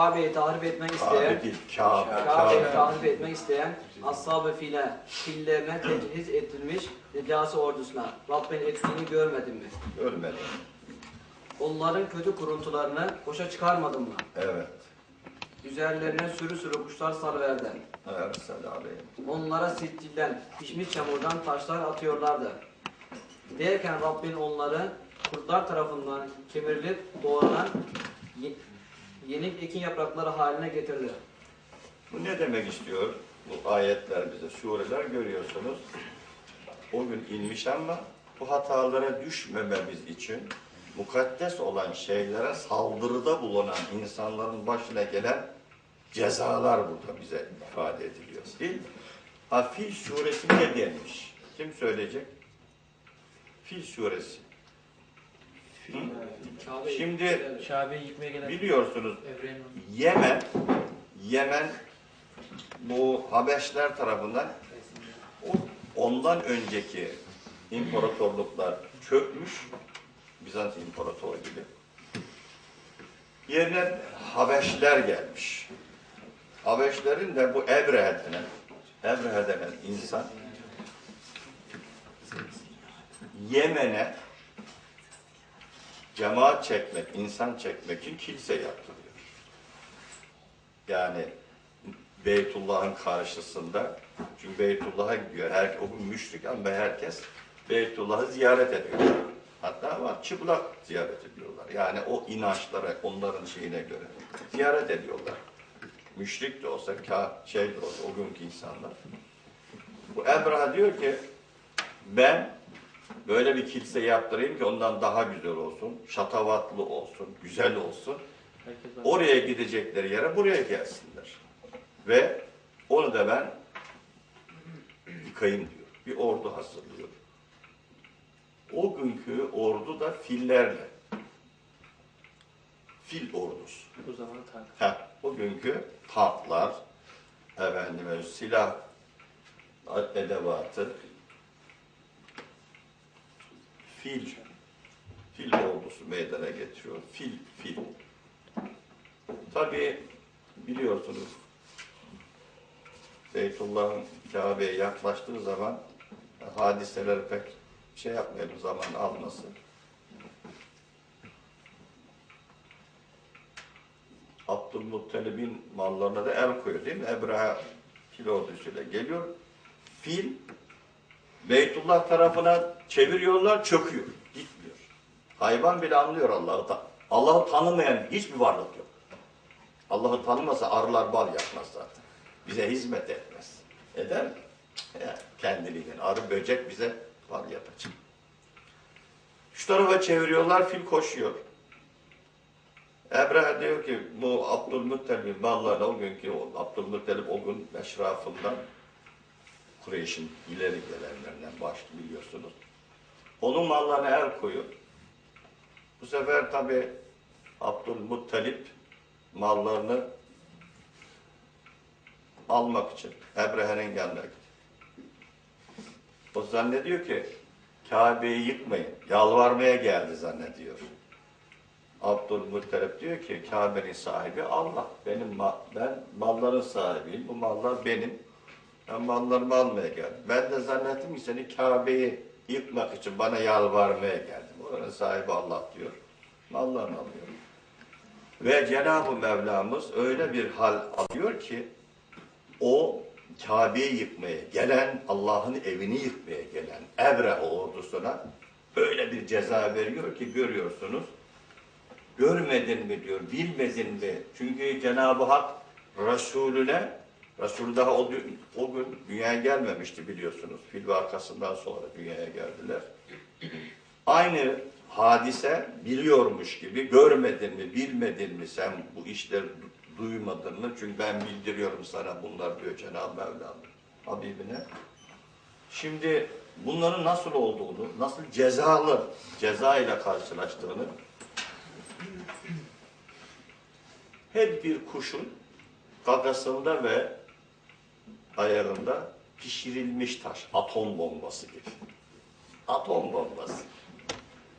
Kabe'yi tahrip etmek isteyen Kabe değil, Kabe. Kabe'yi Kabe. tahrip etmek isteyen ashab-ı file fillerine tecihiz edilmiş Necasi ordusuna Rabbin ettiğini görmedin mi? Ölmedi. Onların kötü kuruntularını boşa çıkarmadın mı? Evet. Üzerlerine sürü sürü kuşlar sarıverden. Evet, selam Onlara sittilden, pişmiş çamurdan taşlar atıyorlardı. Derken Rabbin onları kurtlar tarafından kemirilip doğranan ye- yenik ekin yaprakları haline getirdi. Bu ne demek istiyor? Bu ayetler bize, sureler görüyorsunuz. O gün inmiş ama bu hatalara düşmememiz için mukaddes olan şeylere saldırıda bulunan insanların başına gelen cezalar burada bize ifade ediliyor. Değil mi? Ha, Fil suresi ne demiş? Kim söyleyecek? Fil suresi. Hı? Şimdi Kabe'yi yıkmaya gelen biliyorsunuz Yemen, Yemen bu Habeşler tarafından o- ondan önceki imparatorluklar çökmüş. Bizans İmparatoru gibi. Yerine Habeşler gelmiş. Habeşlerin de bu Ebrehe denen, Ebrehe denen insan Yemen'e cemaat çekmek, insan çekmek için kilise yaptırıyor. Yani Beytullah'ın karşısında, çünkü Beytullah'a gidiyor, her, o müşrik ama herkes Beytullah'ı ziyaret ediyor. Hatta var çıplak ziyaret ediyorlar. Yani o inançlara, onların şeyine göre ziyaret ediyorlar. Müşrik de olsa, şey de olsa, o günkü insanlar. Bu Ebraha diyor ki, ben böyle bir kilise yaptırayım ki ondan daha güzel olsun, şatavatlı olsun, güzel olsun. Oraya gidecekleri yere buraya gelsinler. Ve onu da ben yıkayım diyor. Bir ordu hazırlıyor. O günkü ordu da fillerle. Fil ordusu. Bu zaman tank. Heh, o günkü tanklar, efendime silah edevatı, fil, fil ordusu meydana getiriyor. Fil, fil. Tabii biliyorsunuz Beytullah'ın Kabe'ye yaklaştığı zaman hadiseler pek şey yapmayalım zaman almasın. Abdülmuttalib'in mallarına da el koyuyor değil mi? Ebreha fil ordusuyla geliyor. Fil Beytullah tarafına çeviriyorlar, çöküyor. Gitmiyor. Hayvan bile anlıyor Allah'ı. Allah'ı tanımayan hiçbir varlık yok. Allah'ı tanımasa arılar bal yapmaz zaten. Bize hizmet etmez. Eder mi? Ya, kendiliğinden. Arı böcek bize bal yapacak. Şu tarafa çeviriyorlar, fil koşuyor. Ebrehe diyor ki bu Abdülmuttalib'in mallarına o günkü Abdülmuttalib o gün eşrafından Kureyş'in ileri gelenlerinden başlı biliyorsunuz. Onun mallarına el koyuyor. Bu sefer tabi Abdülmuttalip mallarını almak için Ebrehe'nin yanına gidiyor. O zannediyor ki Kabe'yi yıkmayın, yalvarmaya geldi zannediyor. Abdülmuttalip diyor ki Kabe'nin sahibi Allah. Benim ma- ben malların sahibiyim. Bu mallar benim. Ben mallarımı almaya geldim. Ben de zannettim ki seni Kabe'yi yıkmak için bana yalvarmaya geldim. Oranın sahibi Allah diyor. Mallarını alıyor. Ve Cenab-ı Mevlamız öyle bir hal alıyor ki o Kabe'yi yıkmaya gelen, Allah'ın evini yıkmaya gelen Ebrehe ordusuna öyle bir ceza veriyor ki görüyorsunuz. Görmedin mi diyor, bilmedin mi? Çünkü Cenab-ı Hak Resulüne, Resul daha o, o gün dünyaya gelmemişti biliyorsunuz. Fil vakasından sonra dünyaya geldiler. Aynı hadise biliyormuş gibi görmedin mi, bilmedin mi sen bu işleri du- duymadın mı? Çünkü ben bildiriyorum sana bunlar diyor Cenab-ı Mevlam Habibine. Şimdi bunların nasıl olduğunu, nasıl cezalı, ceza ile karşılaştığını her bir kuşun gagasında ve ayağında pişirilmiş taş, atom bombası gibi. Atom bombası.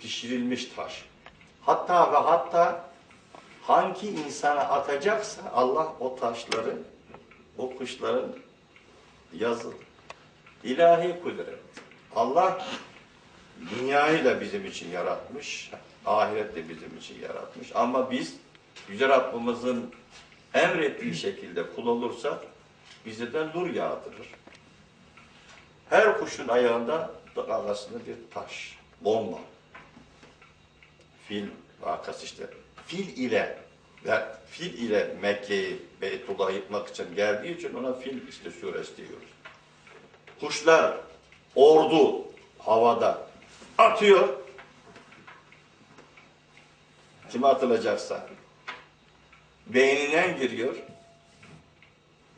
Pişirilmiş taş. Hatta ve hatta hangi insana atacaksa Allah o taşları, o kuşların yazı. İlahi kudret. Allah dünyayı da bizim için yaratmış, ahiret de bizim için yaratmış. Ama biz Yüce Rabbimizin emrettiği şekilde kul olursak bize de nur yağdırır. Her kuşun ayağında arasında bir taş, bomba. Fil vakası işte. Fil ile ve fil ile Mekke'yi Beytullah'ı yıkmak için geldiği için ona fil işte suresi diyoruz. Kuşlar, ordu havada atıyor. Kime atılacaksa. Beynine giriyor.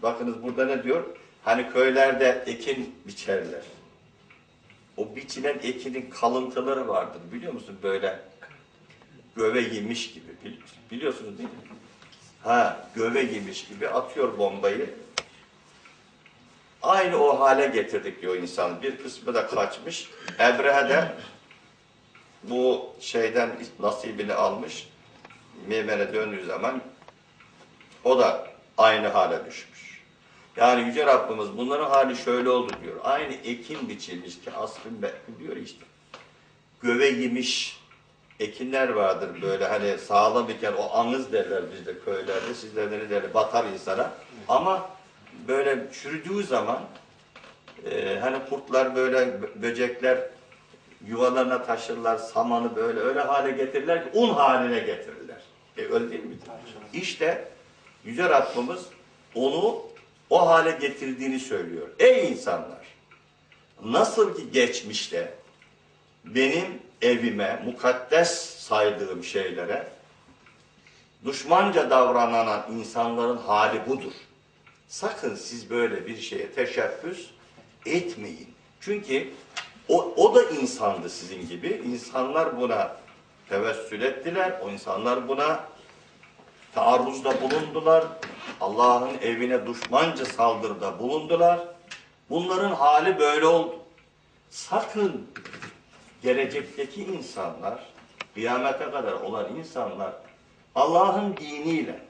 Bakınız burada ne diyor? Hani köylerde ekin biçerler. O biçilen ekinin kalıntıları vardır biliyor musun? Böyle göve yemiş gibi. Bil- Biliyorsunuz değil mi? Ha, göve yemiş gibi atıyor bombayı. Aynı o hale getirdik diyor insan. Bir kısmı da kaçmış. Ebrehe de bu şeyden nasibini almış. Meymen'e döndüğü zaman o da aynı hale düşmüş. Yani Yüce Rabbimiz bunların hali şöyle oldu diyor. Aynı ekin biçilmiş ki asfın diyor işte. Göve yemiş ekinler vardır böyle hani sağlam iken o anız derler bizde köylerde. Sizlerde ne derler? Batar insana. Ama böyle çürüdüğü zaman e, hani kurtlar böyle bö- böcekler yuvalarına taşırlar, samanı böyle öyle hale getirirler ki un haline getirirler. E, öyle değil mi? İşte Yüce Rabbimiz onu o hale getirdiğini söylüyor. Ey insanlar! Nasıl ki geçmişte benim evime, mukaddes saydığım şeylere düşmanca davranan insanların hali budur. Sakın siz böyle bir şeye teşebbüs etmeyin. Çünkü o, o da insandı sizin gibi. İnsanlar buna tevessül ettiler. O insanlar buna taarruzda bulundular. Allah'ın evine düşmanca saldırıda bulundular. Bunların hali böyle oldu. Sakın gelecekteki insanlar, kıyamete kadar olan insanlar Allah'ın diniyle,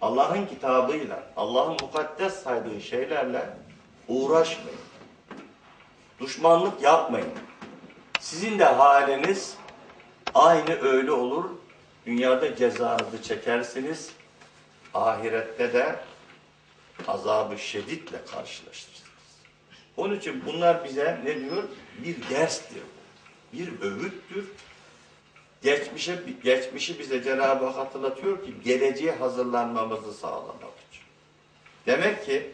Allah'ın kitabıyla, Allah'ın mukaddes saydığı şeylerle uğraşmayın. Düşmanlık yapmayın. Sizin de haliniz aynı öyle olur. Dünyada cezanızı çekersiniz. Ahirette de azabı şeditle karşılaşırsınız. Onun için bunlar bize ne diyor? Bir derstir. Bir öğüttür. Geçmişe, geçmişi bize Cenab-ı Hak hatırlatıyor ki geleceğe hazırlanmamızı sağlamak için. Demek ki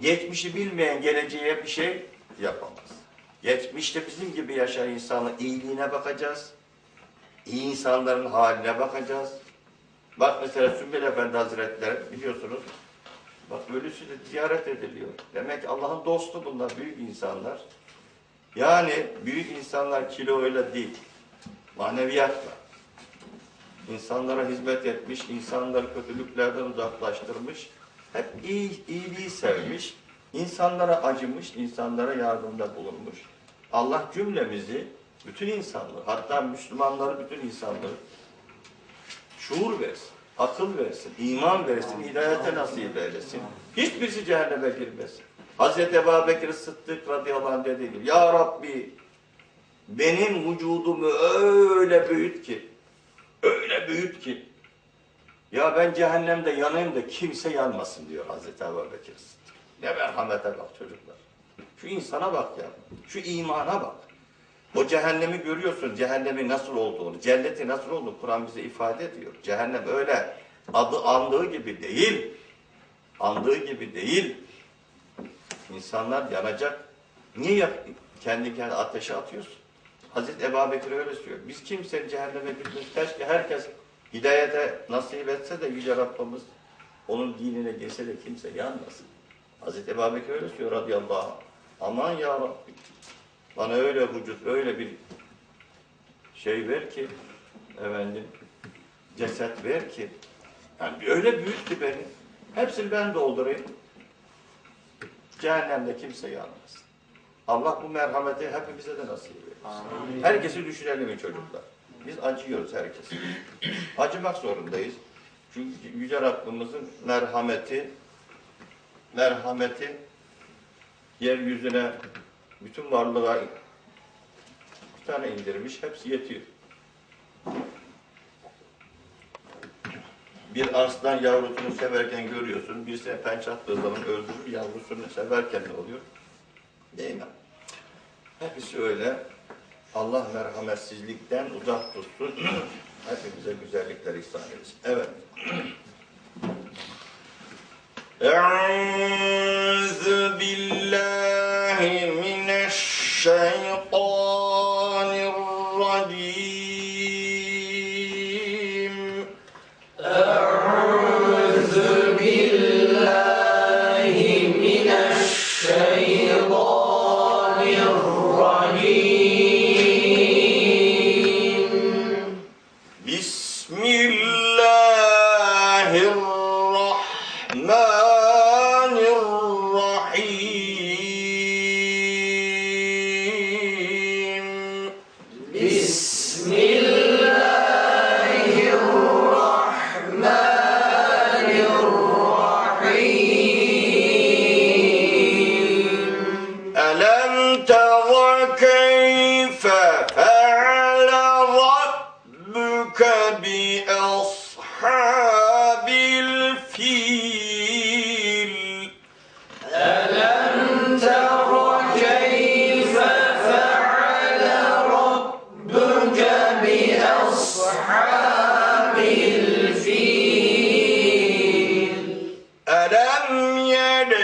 geçmişi bilmeyen geleceğe bir şey yapamaz. Geçmişte bizim gibi yaşayan insanın iyiliğine bakacağız. İnsanların haline bakacağız. Bak mesela Sümbül Efendi Hazretleri biliyorsunuz. Bak ölüsü de ziyaret ediliyor. Demek Allah'ın dostu bunlar, büyük insanlar. Yani büyük insanlar kiloyla değil, maneviyatla. İnsanlara hizmet etmiş, insanları kötülüklerden uzaklaştırmış. Hep iyi, iyiliği sevmiş, insanlara acımış, insanlara yardımda bulunmuş. Allah cümlemizi, bütün insanları, hatta Müslümanları, bütün insanları şuur versin, akıl versin, iman versin, hidayete nasip eylesin. Hiçbirisi cehenneme girmesin. Hazreti Ebu Bekir Sıddık radıyallahu anh dediği gibi, Ya Rabbi benim vücudumu öyle büyüt ki, öyle büyüt ki, ya ben cehennemde yanayım da kimse yanmasın diyor Hazreti Ebu Bekir Sıddık. Ne merhamete bak çocuklar. Şu insana bak ya, şu imana bak. O cehennemi görüyorsun, cehennemin nasıl olduğunu, cenneti nasıl olduğunu Kur'an bize ifade ediyor. Cehennem öyle adı andığı gibi değil, andığı gibi değil. İnsanlar yanacak. Niye yak kendi kendi ateşe atıyorsun? Hazreti Ebu Bekir öyle söylüyor. Biz kimsenin cehenneme gitmesi, keşke herkes hidayete nasip etse de Yüce Rabbimiz onun dinine girse de kimse yanmasın. Hazreti Ebu Bekir öyle söylüyor radıyallahu anh. Aman ya Rabbi. Bana öyle vücut, öyle bir şey ver ki, efendim, ceset ver ki, yani öyle büyük ki beni, hepsini ben doldurayım, cehennemde kimse yanmasın. Allah bu merhameti hepimize de nasip eylesin. Herkesi düşünelim çocuklar. Biz acıyoruz herkese. Acımak zorundayız. Çünkü Yüce Rabbimizin merhameti, merhameti yeryüzüne bütün varlığa bir tane indirmiş, hepsi yetiyor. Bir aslan yavrusunu severken görüyorsun, birisi pençe attığı zaman öldürür, yavrusunu severken ne oluyor? Değil mi? Hepsi öyle. Allah merhametsizlikten uzak tutsun. Hepimize güzellikler ihsan etsin. Evet.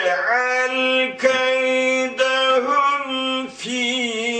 يجعل كيدهم في